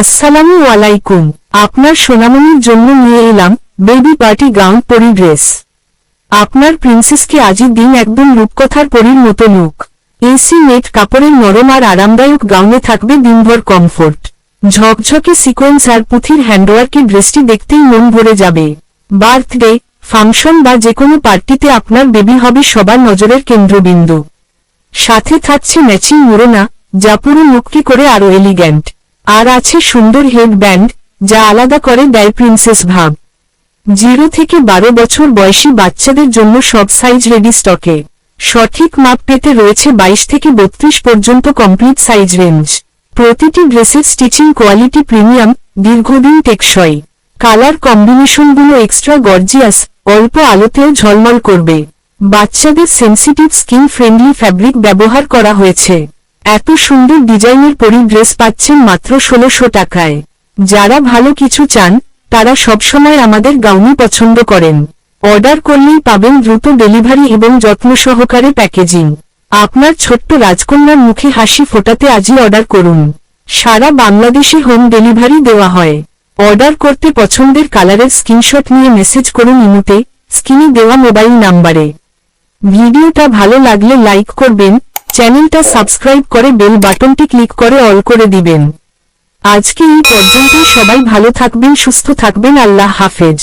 আসসালামু আলাইকুম। আপনার সোনামনির জন্য নিয়ে এলাম বেবি পার্টি গাউন পরি ড্রেস আপনার প্রিন্সেসকে আজই দিন একদম রূপকথার পরীর মতো লুক এসি নেট কাপড়ের নরম আর আরামদায়ক গাউনে থাকবে দিনভর কমফোর্ট ঝকঝকে সিকোয়েন্স আর পুঁথির হ্যান্ডওয়ার্কের ড্রেসটি দেখতেই মন ভরে যাবে। বার্থডে ফাংশন বা যেকোনো পার্টিতে আপনার বেবি হবে সবার নজরের কেন্দ্রবিন্দু। সাথে থাকছে ম্যাচিং মুরোনা যা পুরো লুকটি করে আরও এলিগ্যান্ট আর আছে সুন্দর হেড ব্যান্ড যা আলাদা করে দেয় প্রিন্সেস ভাব। জিরো থেকে বারো বছর বয়সী বাচ্চাদের জন্য সব সাইজ রেডি স্টকে সঠিক মাপ পেতে রয়েছে বাইশ থেকে বত্রিশ পর্যন্ত কমপ্লিট সাইজ রেঞ্জ প্রতিটি ড্রেসের স্টিচিং কোয়ালিটি প্রিমিয়াম দীর্ঘদিন টেকসই। কালার কম্বিনেশনগুলো এক্সট্রা গর্জিয়াস অল্প আলোতেও ঝলমল করবে। বাচ্চাদের সেন্সিটিভ স্কিন ফ্রেন্ডলি ফ্যাব্রিক ব্যবহার করা হয়েছে। এত সুন্দর ডিজাইনের পরি ড্রেস পাচ্ছেন মাত্র ষোলোশো টাকায়। যারা ভালো কিছু চান, তারা সবসময় আমাদের গাউনি পছন্দ করেন। অর্ডার করলেই পাবেন দ্রুত ডেলিভারি এবং যত্ন সহকারে প্যাকেজিং। আপনার ছোট্ট রাজকন্যার মুখে হাসি ফোটাতে আজই অর্ডার করুন। সারা বাংলাদেশে হোম ডেলিভারি দেওয়া হয়। অর্ডার করতে পছন্দের কালারের স্ক্রিনশট নিয়ে মেসেজ করুন ইমুতে, স্ক্রিনে দেওয়া মোবাইল নাম্বারে। ভিডিওটা ভালো লাগলে লাইক করবেন চ্যানেলটা সাবস্ক্রাইব করে বেল বাটনটি ক্লিক করে অল করে দিবেন। আজকে এই পর্যন্তই সবাই ভালো থাকবেন, সুস্থ থাকবেন, আল্লাহ হাফেজ।